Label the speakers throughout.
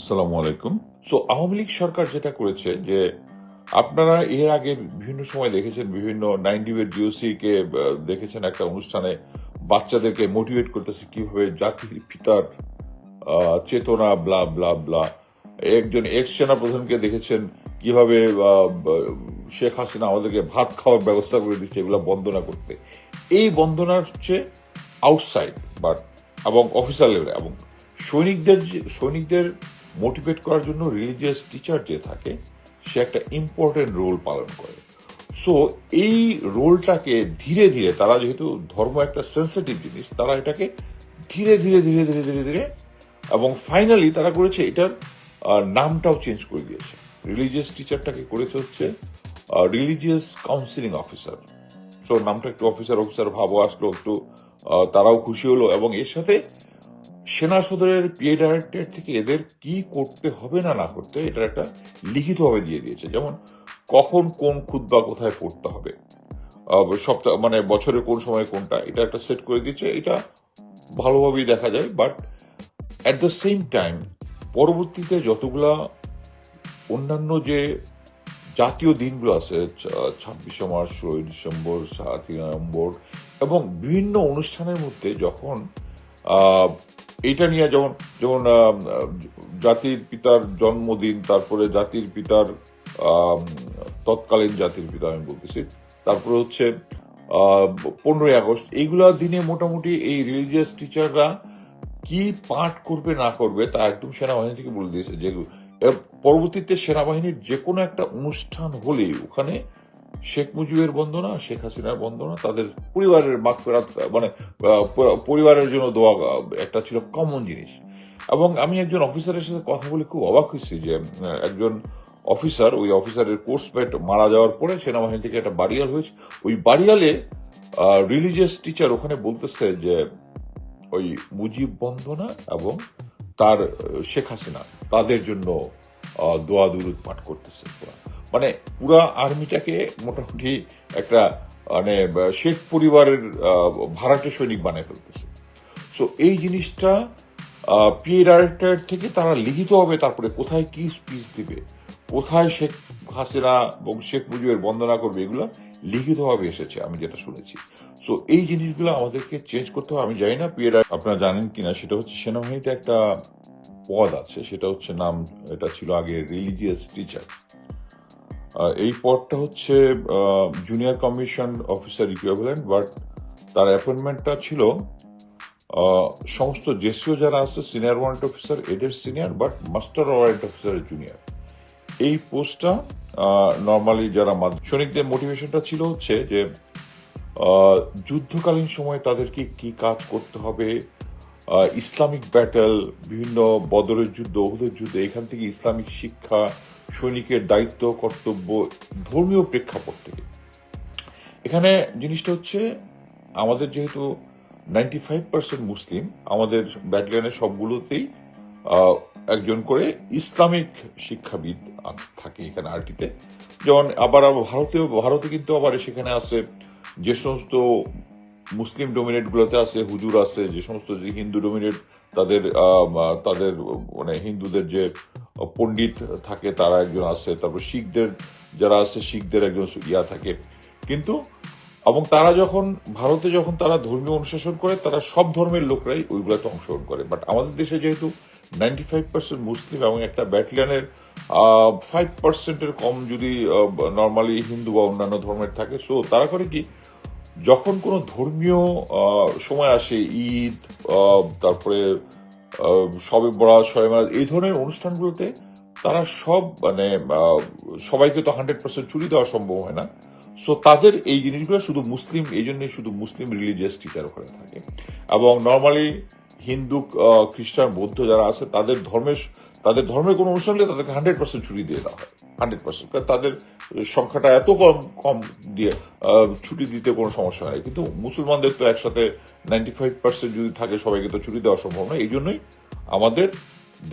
Speaker 1: আসসালামু আলাইকুম। সো আওয়ামী লীগ সরকার যেটা করেছে যে, আপনারা এর আগে বিভিন্ন সময় দেখেছেন, বিভিন্ন নাইনটি এর ডিওসি কে দেখেছেন একটা অনুষ্ঠানে বাচ্চাদেরকে মোটিভেট করতেছে কীভাবে জাতির পিতার চেতনা ব্লা ব্লা ব্লা একজন এক্স সেনা প্রধানকে দেখেছেন কীভাবে শেখ হাসিনা আমাদেরকে ভাত খাওয়ার ব্যবস্থা করে দিচ্ছে, এগুলো বন্দনা করতে। এই বন্দনার হচ্ছে আউটসাইড বাট এবং অফিসার লেভেলে এবং সৈনিকদের সৈনিকদের মোটিভেট করার জন্য রিলিজিয়াস টিচার যে থাকে, সে একটা ইম্পর্টেন্ট রোল পালন করে। সো এই রোলটাকে ধীরে ধীরে, তারা যেহেতু ধর্ম একটা সেন্সিটিভ জিনিস, তারা এটাকে ধীরে ধীরে ধীরে ধীরে ধীরে ধীরে, এবং ফাইনালি তারা করেছে এটার নামটাও চেঞ্জ করে দিয়েছে। রিলিজিয়াস টিচারটাকে করেছে হচ্ছে রিলিজিয়াস কাউন্সিলিং অফিসার সো নামটা একটু অফিসার অফিসার ভাবও আসলো, একটু তারাও খুশি হলো, এবং এর সাথে সেনা সদরের পিএ ডাইরেক্টর থেকে এদের কি করতে হবে না না করতে এটা একটা লিখিতভাবে দিয়ে দিয়েছে। যেমন, কখন কোন খুদ বা কোথায় পড়তে হবে? সপ্তাহ মানে বছরে কোন সময় কোনটা? এটা একটা সেট করে দিয়েছে। এটা ভালোভাবেই দেখা যায় but at the same time পরবর্তীতে যতগুলা অন্যান্য যে জাতীয় দিনগুলো আছে ছাব্বিশে মার্চ, ষোলোই ডিসেম্বর, সাতই নভেম্বর এবং বিভিন্ন অনুষ্ঠানের মধ্যে যখন এটা নিয়ে যেমন যেমন জাতির পিতার জন্মদিন, তারপরে জাতির পিতার তৎকালীন জাতির পিতা আমি বলতেছি, তারপরে হচ্ছে পনেরোই আগস্ট, এইগুলা দিনে মোটামুটি এই রিলিজিয়াস টিচাররা কি পাঠ করবে, না করবে, তা একদম সেনাবাহিনী থেকে বলে দিয়েছে যে পরবর্তীতে সেনাবাহিনীর যে কোনো একটা অনুষ্ঠান হলে ওখানে শেখ মুজিবের বন্দনা, শেখ হাসিনার বন্দনা, তাদের পরিবারের মাগফেরাত মানে পরিবারের জন্য দোয়া, একটা ছিল কমন জিনিস এবং আমি একজন অফিসারের সাথে কথা বলে খুব অবাক হয়েছি যে একজন অফিসার ওই অফিসারের কোর্সমেট মারা যাওয়ার পরে সেনাবাহিনী থেকে একটা বাড়িয়াল হয়েছে ওই বাড়িয়ালে রিলিজিয়াস টিচার ওখানে বলতেছে যে, ওই মুজিব বন্দনা এবং তার শেখ হাসিনা তাদের জন্য দোয়া দুরুদ পাঠ করতেছে। মানে পুরা আর্মিটাকে মোটামুটি একটা মানে শেখ পরিবারের ভাড়াটে সৈনিক বানায় ফেলতেছে। সো এই জিনিসটা পিএ থেকে তারা লিখিত হবে, তারপরে কোথায় কি স্পিচ দিবে, কোথায় শেখ হাসিনা এবং শেখ মুজিবের বন্দনা করবে, এগুলো লিখিতভাবে এসেছে, আমি যেটা শুনেছি। সো এই জিনিসগুলো আমাদেরকে চেঞ্জ করতে হবে, আমি জানি না, পিএ আপনারা জানেন কিনা, সেটা হচ্ছে সেনাবাহিনীতে একটা পদ আছে, সেটা হচ্ছে নাম, এটা ছিল আগে রিলিজিয়াস টিচার এই পদটা হচ্ছে junior commission officer equivalent but তার অ্যাপয়েন্টমেন্টটা ছিল সমস্ত জেসিও যারা আছে সিনিয়র ওয়ারেন্ট অফিসার এদের senior but master warrant officer junior এই পোস্টটা নর্মালি যারা মাধ্য- সৈনিকদের মোটিভেশনটা ছিল হচ্ছে যে যুদ্ধকালীন সময় তাদেরকে কি কাজ করতে হবে ইসলামিক ব্যাটেল বিভিন্ন বদরের যুদ্ধ, ওহুদের যুদ্ধ, এখান থেকে ইসলামিক শিক্ষা সৈনিকের দায়িত্ব, কর্তব্য, ধর্মীয় প্রেক্ষাপট থেকে। এখানে জিনিসটা হচ্ছে, আমাদের যেহেতু নাইনটি ফাইভ পার্সেন্ট মুসলিম, আমাদের ব্যাটালিয়নের সবগুলোতেই একজন করে ইসলামিক শিক্ষাবিদ থাকে এখানে আরটিতে। যেমন আবার ভারতেও, ভারতে কিন্তু আবার সেখানে আছে যে সমস্ত মুসলিম ডোমিনেটগুলোতে আছে, হুজুর আছে, যে সমস্ত হিন্দু ডোমিনেট তাদের তাদের মানে হিন্দুদের যে পণ্ডিত থাকে তারা একজন আছে, তারপর শিখদের, যারা আছে শিখদের একজন ইয়া থাকে। কিন্তু, এবং তারা যখন, ভারতে যখন তারা ধর্মীয় অনুশাসন করে, তারা সব ধর্মের লোকরাই ওইগুলোতে অংশগ্রহণ করে। বাট আমাদের দেশে যেহেতু নাইনটি ফাইভ পার্সেন্ট মুসলিম এবং একটা ব্যাটালিয়নের ফাইভ পার্সেন্টের কম যদি নর্মালি হিন্দু বা অন্যান্য ধর্মের থাকে সো তারা করে কি যখন কোনো ধর্মীয় সময় আসে, ঈদ তারপরে শবে বরাত শবে এই ধরনের অনুষ্ঠানগুলোতে তারা সব মানে সবাইকে তো হান্ড্রেড পার্সেন্ট চুরি দেওয়া সম্ভব হয় না। সো তাদের এই জিনিসগুলো শুধু মুসলিম, এই জন্যই শুধু মুসলিম রিলিজিয়াস টিচার ওখানে থাকে। এবং নর্মালি হিন্দু খ্রিস্টান, বৌদ্ধ যারা আছে, তাদের ধর্মের তাদের ধর্মের কোনো অনুষ্ঠান হলে তাদেরকে হান্ড্রেড পার্সেন্ট ছুটি দিয়ে দেওয়া হয়। হান্ড্রেড পার্সেন্ট তাদের সংখ্যাটা এত কম কম দিয়ে ছুটি দিতে কোনো সমস্যা নেই। কিন্তু মুসলমানদের তো একসাথে নাইনটি ফাইভ পার্সেন্ট যদি থাকে, সবাইকে তো ছুটি দেওয়া সম্ভব নয়। এই জন্যই আমাদের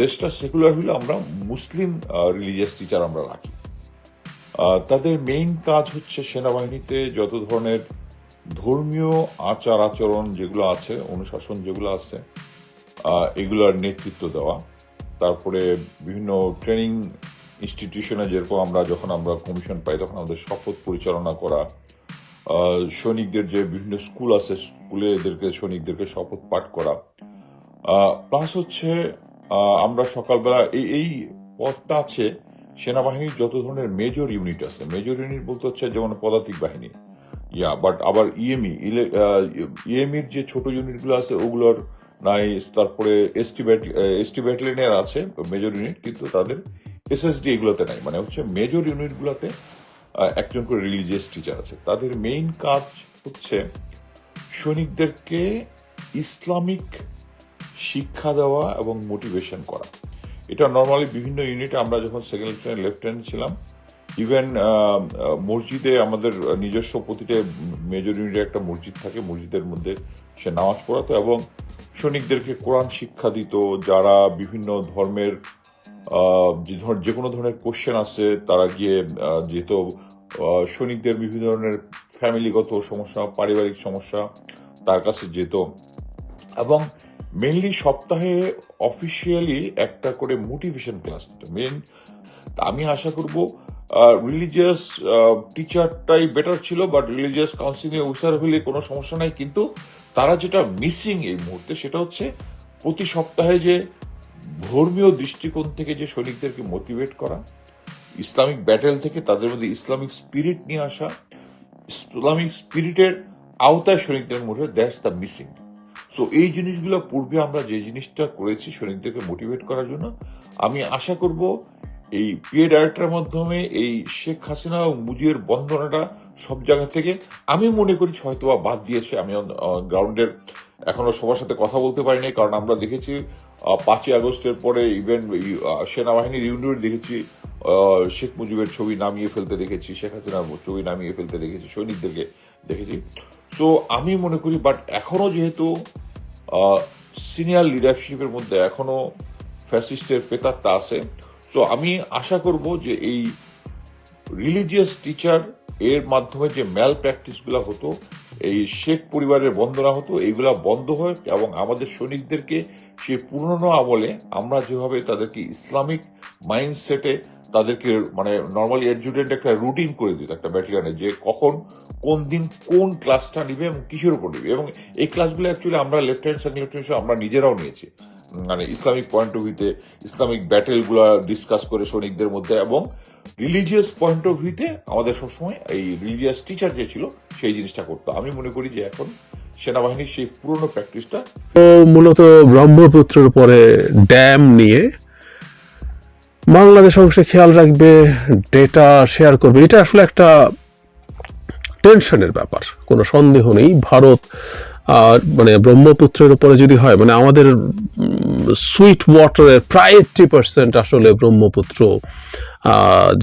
Speaker 1: দেশটা সেকুলার হলে আমরা মুসলিম রিলিজিয়াস টিচার আমরা রাখি। তাদের মেইন কাজ হচ্ছে সেনাবাহিনীতে যত ধরনের ধর্মীয় আচার আচরণ যেগুলো আছে, অনুশাসন যেগুলো আছে এগুলোর নেতৃত্ব দেওয়া। তারপরে বিভিন্ন ট্রেনিং ইনস্টিটিউশনে যেরকম আমরা যখন আমরা কমিশন পাই, তখন আমাদের শপথ পরিচালনা করা সৈনিকদের যে বিভিন্ন স্কুল আছে স্কুলে এদেরকে, সৈনিকদেরকে শপথ পাঠ করা। প্লাস হচ্ছে আমরা সকালবেলা এই এই পদটা আছে, সেনাবাহিনীর যত ধরনের মেজর ইউনিট আছে মেজর ইউনিট বলতে হচ্ছে যেমন পদাতিক বাহিনী, ইয়া বাট আবার E ইএমই ইএমইর যে ছোট ইউনিটগুলো আছে, ওগুলোর নাই তারপরে এসটিমেট এসটিমেটলিনের আছে মেজর ইউনিট কিন্তু তাদের এসএসডি এগুলোতে নাই। মানে হচ্ছে মেজর ইউনিটগুলোতে একজন করে রিলিজিয়াস টিচার আছে। তাদের মেইন কাজ হচ্ছে সৈনিকদেরকে ইসলামিক শিক্ষা দেওয়া এবং মোটিভেশন করা। এটা নর্মালি বিভিন্ন ইউনিটে আমরা যখন সেকেন্ড লেফটেন্যান্ট ছিলাম ইভেন মসজিদে আমাদের নিজস্ব প্রতিটা মেজর ইউনিটে একটা মসজিদ থাকে মসজিদের মধ্যে সে নামাজ পড়াতো এবং সৈনিকদেরকে কোরআন শিক্ষা দিত। যারা বিভিন্ন ধর্মের যে কোনো ধরনের কোশ্চেন আছে তারা গিয়ে আহ, সৈনিকদের বিভিন্ন ধরনের ফ্যামিলিগত সমস্যা পারিবারিক সমস্যা তার কাছে যেত। এবং মেনলি সপ্তাহে অফিসিয়ালি একটা করে মোটিভেশন ক্লাস দিত। মেন আমি আশা করব রিলিজিয়াস টিচারটাই বেটার ছিল বাট রিলিজিয়াস কাউন্সিলিং অফিসার হলে কোনো সমস্যা নাই। কিন্তু তারা যেটা মিসিং এই মুহূর্তে সেটা হচ্ছে প্রতি সপ্তাহে যে ধর্মীয় দৃষ্টিকোণ থেকে যে সৈনিকদেরকে মোটিভেট করা, ইসলামিক ব্যাটেল থেকে তাদের মধ্যে ইসলামিক স্পিরিট নিয়ে আসা, ইসলামিক স্পিরিটের আওতায় সৈনিকদের মধ্যে দ্যাটস দ্য মিসিং সো এই জিনিসগুলো পূর্বে আমরা যে জিনিসটা করেছি সৈনিকদেরকে মোটিভেট করার জন্য, আমি আশা করব এই পিএ ডাইরেক্টরের মাধ্যমে এই শেখ হাসিনা ও মুজিবের বন্দনাটা সব জায়গা থেকে আমি মনে করি হয়তো বাদ দিয়েছে। আমি গ্রাউন্ডের এখনও সবার সাথে কথা বলতে পারিনি কারণ আমরা দেখেছি পাঁচই আগস্টের পরে ইভেন সেনাবাহিনীর ইউনিট দেখেছি শেখ মুজিবের ছবি নামিয়ে ফেলতে দেখেছি, শেখ হাসিনার ছবি নামিয়ে ফেলতে দেখেছি, সৈনিকদেরকে দেখেছি। সো আমি মনে করি, বাট এখনও যেহেতু সিনিয়র লিডারশিপের মধ্যে এখনও ফ্যাসিস্টের পেতারটা আছে সো আমি আশা করব যে এই রিলিজিয়াস টিচার এর মাধ্যমে যে ম্যাল প্র্যাকটিসগুলো হতো, এই শেখ পরিবারের বন্দনা হতো, এইগুলা বন্ধ হয় এবং আমাদের সৈনিকদেরকে সে পুরনো আমলে আমরা যেভাবে তাদেরকে ইসলামিক মাইন্ডসেটে তাদেরকে মানে নর্মালি এডজুডেন্ট একটা রুটিন করে দিত একটা ব্যাটালিয়নে যে কখন কোন দিন কোন ক্লাসটা নিবে এবং কিসের উপর নিবে। এবং এই ক্লাসগুলো অ্যাকচুয়ালি আমরা লেফটেন্যান্ট সেকেন্ড লেফটেন্যান্ট আমরা নিজেরাও নিয়েছি। মানে ইসলামিক পয়েন্ট অফ ভিউতে ইসলামিক ব্যাটেলগুলো ডিসকাস করে সৈনিকদের মধ্যে এবং রিলিজিয়াস পয়েন্ট অফ ভিউতে আমাদের সবসময় এই রিলিজিয়াস টিচার যে ছিল, সেই জিনিসটা করতো। আমি মনে করি যে এখন সেনাবাহিনীর সেই পুরনো প্র্যাকটিসটা
Speaker 2: তো মূলত ব্রহ্মপুত্রের উপরে ড্যাম নিয়ে বাংলাদেশ অংশে খেয়াল রাখবে ডেটা শেয়ার করবে। এটা আসলে একটা টেনশনের ব্যাপার। কোনো সন্দেহ নেই। ভারত আর মানে ব্রহ্মপুত্রের উপরে যদি হয় মানে আমাদের সুইট ওয়াটারের প্রায় এইট্টি পার্সেন্ট আসলে ব্রহ্মপুত্র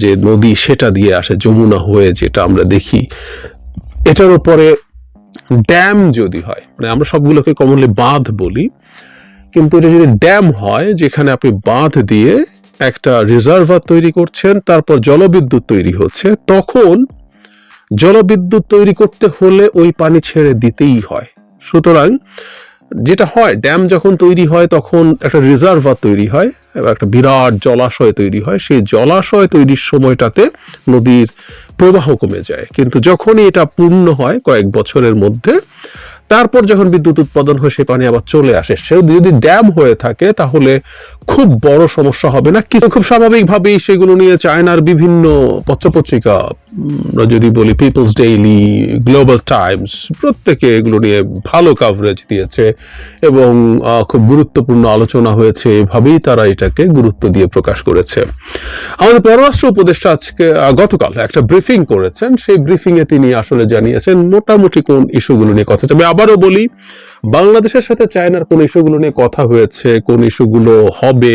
Speaker 2: যে নদী সেটা দিয়ে আসে, যমুনা হয়ে যেটা আমরা দেখি। এটার উপরে ড্যাম যদি হয় মানে আমরা সবগুলোকে কমনলি বাঁধ বলি, কিন্তু এটা যদি ড্যাম হয়, যেখানে আপনি বাঁধ দিয়ে একটা রিজার্ভার তৈরি করছেন, তারপর জলবিদ্যুৎ তৈরি হচ্ছে, তখন জলবিদ্যুৎ তৈরি করতে হলে ওই পানি ছেড়ে দিতেই হয়। সুতরাং যেটা হয় ড্যাম যখন তৈরি হয়, তখন একটা রিজার্ভার তৈরি হয় একটা বিরাট জলাশয় তৈরি হয়। সেই জলাশয় তৈরির সময়টাতে নদীর প্রবাহ কমে যায়। কিন্তু যখনই এটা পূর্ণ হয়, কয়েক বছরের মধ্যে তারপর যখন বিদ্যুৎ উৎপাদন হয় সেই পানি আবার চলে আসে। সে যদি ড্যাম হয়ে থাকে, তাহলে খুব বড় সমস্যা হবে না? কিন্তু খুব স্বাভাবিকভাবেই সেগুলো নিয়ে চায়নার বিভিন্ন পত্রপত্রিকা আমরা যদি বলি পিপলস ডেইলি গ্লোবাল টাইমস প্রত্যেকে এগুলো নিয়ে ভালো কাভারেজ দিয়েছে এবং খুব গুরুত্বপূর্ণ আলোচনা হয়েছে। এভাবেই তারা এটাকে গুরুত্ব দিয়ে প্রকাশ করেছে। আমাদের পররাষ্ট্র উপদেষ্টা আজকে গতকাল একটা ব্রিফিং করেছেন। সেই ব্রিফিং এ তিনি আসলে জানিয়েছেন, মোটামুটি কোন ইস্যুগুলো নিয়ে কথা তবে আবারও বলি, বাংলাদেশের সাথে চায়নার কোন ইস্যুগুলো নিয়ে কথা হয়েছে, কোন ইস্যুগুলো হবে,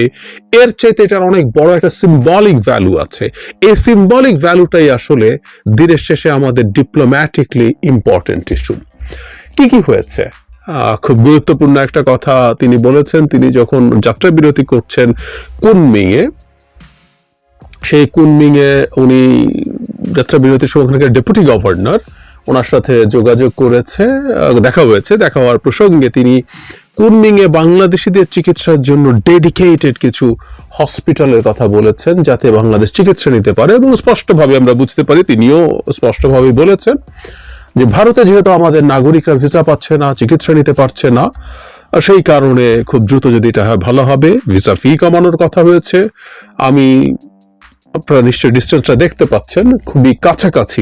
Speaker 2: এর চাইতে এটার অনেক বড় একটা সিম্বলিক ভ্যালু আছে। এই সিম্বলিক ভ্যালুটাই আসলে দিনের শেষে আমাদের ডিপ্লোম্যাটিকলি ইম্পর্টেন্ট ইস্যু কি কি হয়েছে? খুব গুরুত্বপূর্ণ একটা কথা তিনি বলেছেন, তিনি যখন যাত্রা বিরতি করছেন কুনমিংয়ে, সেই কুনমিংয়ে উনি যাত্রা বিরতির সময় ডেপুটি গভর্নর ওনার সাথে যোগাযোগ করেছে দেখা হয়েছে। দেখা হওয়ার প্রসঙ্গে তিনি কুনমিংয়ে বাংলাদেশিদের চিকিৎসার জন্য ডেডিকেটেড কিছু হসপিটালের কথা বলেছেন যাতে বাংলাদেশ চিকিৎসা নিতে পারে এবং স্পষ্টভাবে আমরা বুঝতে পারি, তিনিও স্পষ্টভাবে বলেছেন যে ভারতে যেহেতু আমাদের নাগরিকরা ভিসা পাচ্ছে না, চিকিৎসা নিতে পারছে না সেই কারণে খুব দ্রুত যদি এটা ভালো হবে। ভিসা ফি কমানোর কথা হয়েছে। আমি, আপনারা নিশ্চয়ই ডিস্টেন্সটা দেখতে পাচ্ছেন, খুবই কাছাকাছি